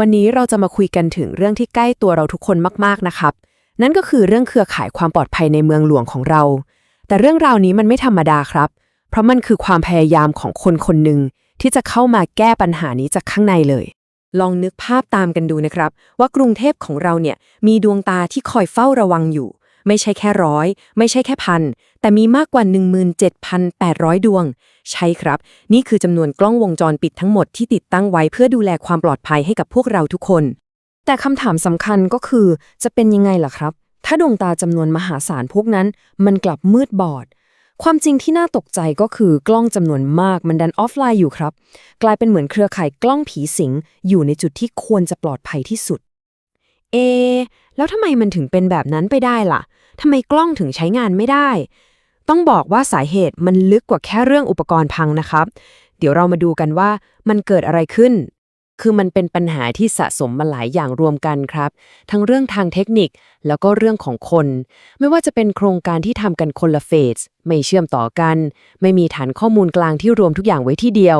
วันนี้เราจะมาคุยกันถึงเรื่องที่ใกล้ตัวเราทุกคนมากๆนะครับ นั่นก็คือเรื่องเครือข่ายความปลอดภัยในเมืองหลวงของเรา แต่เรื่องราวนี้มันไม่ธรรมดาครับ เพราะมันคือความพยายามของคนคนหนึ่งที่จะเข้ามาแก้ปัญหานี้จากข้างในเลย ลองนึกภาพตามกันดูนะครับ ว่ากรุงเทพของเราเนี่ยมีดวงตาที่คอยเฝ้าระวังอยู่ ไม่ใช่แค่ร้อยไม่ใช่แค่พันแต่มีมากกว่า 17,800 ดวง ใช่ครับ นี่คือจำนวนกล้องวงจรปิดทั้งหมดที่ติดตั้งไว้เพื่อดูแลความปลอดภัยให้กับพวกเราทุกคน แต่คำถามสำคัญก็คือ จะเป็นยังไงล่ะครับ ถ้าดวงตาจำนวนมหาศาลพวกนั้น มันกลับมืดบอดความจริงที่น่าตกใจก็คือกล้องจำนวนมากมันดันออฟไลน์อยู่ครับ กลายเป็นเหมือนเครือข่ายกล้องผีสิง อยู่ในจุดที่ควรจะปลอดภัยที่สุด เอ แล้วทำไมมันถึงเป็นแบบนั้นไปได้ล่ะ ทำไมกล้องถึงใช้งานไม่ได้ ต้องบอกว่าสาเหตุมันลึกกว่าแค่เรื่องอุปกรณ์พังนะครับ เดี๋ยวเรามาดูกันว่ามันเกิดอะไรขึ้น คือมันเป็นปัญหาที่สะสมมาหลายอย่างรวมกันครับ ทั้งเรื่องทางเทคนิคแล้วก็เรื่องของคน ไม่ว่าจะเป็นโครงการที่ทำกันคนละเฟส ไม่เชื่อมต่อกัน ไม่มีฐานข้อมูลกลางที่รวมทุกอย่างไว้ที่เดียว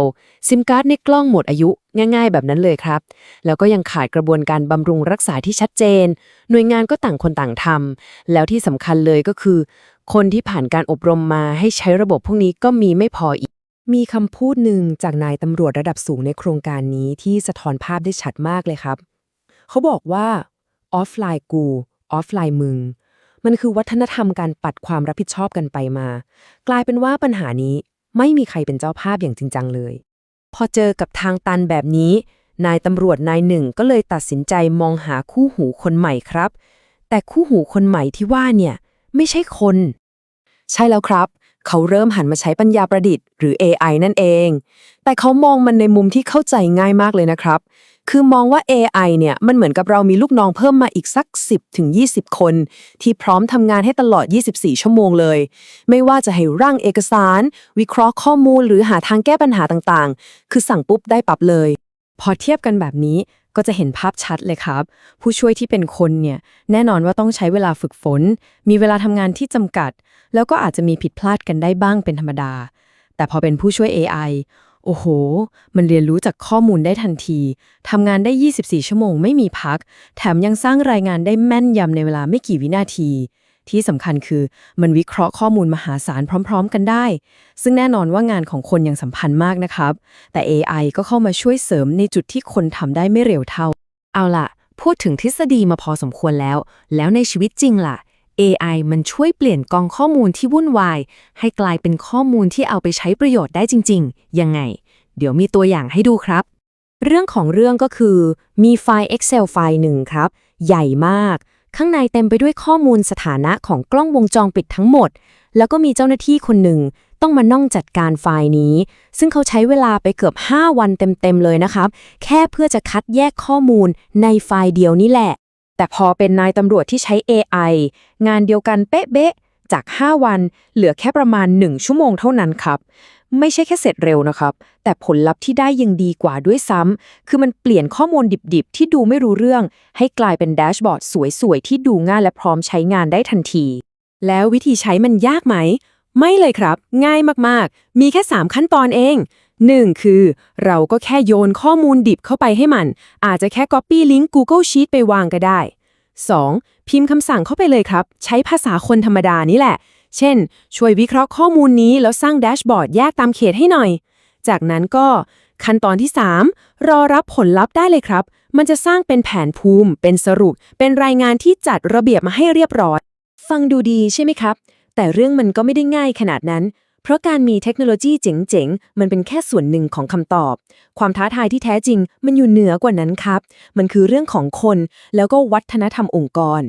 ซิมการ์ดในกล้องหมดอายุง่ายๆ แบบนั้นเลยครับ แล้วก็ยังขาดกระบวนการบำรุงรักษาที่ชัดเจน หน่วยงานก็ต่างคนต่างทำแล้วที่สำคัญเลยก็คือ คนที่ผ่านการอบรมมาให้ใช้ระบบพวกนี้ก็มีไม่พออีก มีคำพูดหนึ่งจากนายตำรวจระดับสูงในโครงการนี้ที่สะท้อนภาพได้ชัดมากเลยครับ เขาบอกว่าออฟไลน์กู ออฟไลน์มึง มันคือวัฒนธรรมการปัดความรับผิดชอบกันไปมา กลายเป็นว่าปัญหานี้ไม่มีใครเป็นเจ้าภาพอย่างจริงจังเลย พอเจอกับทางตันแบบนี้ นายตำรวจนายหนึ่งก็เลยตัดสินใจมองหาคู่หูคนใหม่ครับ แต่คู่หูคนใหม่ที่ว่าเนี่ย ไม่ใช่คน ใช่แล้วครับ เขาเริ่มหันมาใช้ปัญญาประดิษฐ์หรือ AI นั่นเอง แต่เขามองมันในมุมที่เข้าใจง่ายมากเลยนะครับ คือมองว่า AI เนี่ย มันเหมือนกับเรามีลูกน้องเพิ่มมาอีกสัก 10ถึง20 คน ที่พร้อมทำงานให้ตลอด 24 ชั่วโมงเลย ไม่ว่าจะให้ร่างเอกสาร วิเคราะห์ข้อมูล หรือหาทางแก้ปัญหาต่างๆ คือสั่งปุ๊บได้ปรับเลย พอเทียบกันแบบนี้ ก็จะเห็นภาพชัดเลยครับ ผู้ช่วยที่เป็นคนเนี่ยแน่นอนว่าต้องใช้เวลาฝึกฝน มีเวลาทำงานที่จำกัด แล้วก็อาจจะมีผิดพลาดกันได้บ้างเป็นธรรมดา แต่พอเป็นผู้ช่วย AI โอ้โห มันเรียนรู้จากข้อมูลได้ทันที ทำงานได้ 24 ชั่วโมงไม่มีพัก แถมยังสร้างรายงานได้แม่นยำในเวลาไม่กี่วินาที ที่สำคัญคือมันวิเคราะห์ข้อมูลมหาศาลพร้อม ๆ กันได้ ซึ่งแน่นอนว่างานของคนยังสัมพันธ์มากนะครับ แต่ AI ก็เข้ามาช่วยเสริมในจุดที่คนทำได้ไม่เร็วเท่า เอาล่ะ พูดถึงทฤษฎีมาพอสมควรแล้ว แล้วในชีวิตจริงล่ะ AI มันช่วยเปลี่ยนกองข้อมูลที่วุ่นวาย ให้กลายเป็นข้อมูลที่เอาไปใช้ประโยชน์ได้จริง ๆ ยังไง เดี๋ยวมีตัวอย่างให้ดูครับ เรื่องของเรื่องก็คือมีไฟล์ Excel ไฟล์หนึ่งครับ ใหญ่มาก ข้างในเต็มไปด้วยข้อมูลสถานะของกล้องวงจรปิดทั้งหมด แล้วก็มีเจ้าหน้าที่คนหนึ่งต้องมานั่งจัดการไฟล์นี้ ซึ่งเขาใช้เวลาไปเกือบ 5 วันเต็ม ๆ เลยนะครับ แค่เพื่อจะคัดแยกข้อมูลในไฟล์เดียวนี่แหละ แต่พอเป็นนายตำรวจที่ใช้ AI งานเดียวกันเป๊ะๆจาก 5 วัน เหลือแค่ประมาณ 1 ชั่วโมงเท่านั้นครับ ไม่ใช่แค่เสร็จเร็วนะครับ แต่ผลลัพธ์ที่ได้ยังดีกว่าด้วยซ้ำคือมันเปลี่ยนข้อมูลดิบๆ ที่ดูไม่รู้เรื่อง ให้กลายเป็นแดชบอร์ดสวยๆ ที่ดูง่ายและพร้อมใช้งานได้ทันที แล้ววิธีใช้มันยากไหม ไม่เลยครับ ง่ายมากๆ มีแค่ 3 ขั้นตอนเอง 1. คือ เราก็แค่โยนข้อมูลดิบเข้าไปให้มัน อาจจะแค่ Copy ลิงก์ Google Sheet ไปวางก็ได้ 2. พิมพ์คำสั่งเข้าไปเลยครับ ใช้ภาษาคนธรรมดานี่แหละ เช่น ช่วยวิเคราะห์ข้อมูลนี้ แล้วสร้างแดชบอร์ดแยกตามเขตให้หน่อย จากนั้นก็ ขั้นตอนที่ 3 รอรับผลลัพธ์ได้เลยครับ มันจะสร้างเป็นแผนภูมิ เป็นสรุป เป็นรายงานที่จัดระเบียบมาให้เรียบร้อย ฟังดูดีใช่ไหมครับ แต่เรื่องมันก็ไม่ได้ง่ายขนาดนั้น เพราะการมีเทคโนโลยีเจ๋งๆ มันเป็นแค่ส่วนหนึ่งของคำตอบ ความท้าทายที่แท้จริง มันอยู่เหนือกว่านั้นครับ มันคือเรื่องของคน แล้วก็วัฒนธรรมองค์กร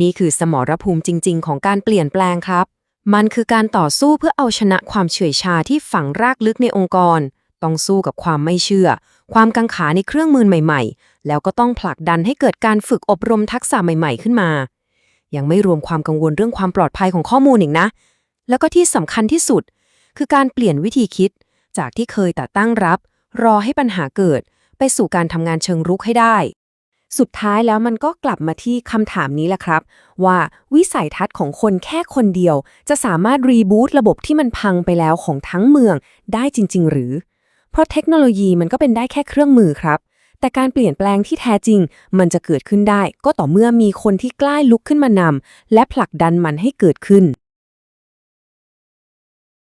นี่คือสมรภูมิจริง ๆ ของการเปลี่ยนแปลงครับ มันคือการต่อสู้เพื่อเอาชนะความเฉื่อยชาที่ฝังรากลึกในองค์กร ต้องสู้กับความไม่เชื่อ ความกังขาในเครื่องมือใหม่ ๆ แล้วก็ต้องผลักดันให้เกิดการฝึกอบรมทักษะใหม่ ๆ ขึ้นมา ยังไม่รวมความกังวลเรื่องความปลอดภัยของข้อมูลอีกนะ แล้วก็ที่สำคัญที่สุด คือการเปลี่ยนวิธีคิด จากที่เคยแต่ตั้งรับ รอให้ปัญหาเกิด ไปสู่การทำงานเชิงรุกให้ได้ สุดท้ายแล้วมันก็กลับมาที่คำถามนี้แหละครับ ว่าวิสัยทัศน์ของคนแค่คนเดียว จะสามารถรีบูตระบบที่มันพังไปแล้วของทั้งเมืองได้จริง ๆ หรือ เพราะเทคโนโลยีมันก็เป็นได้แค่เครื่องมือครับแต่การเปลี่ยนแปลงที่แท้จริง มันจะเกิดขึ้นได้ ก็ต่อเมื่อมีคนที่กล้าลุกขึ้นมานำและผลักดันมันให้เกิดขึ้น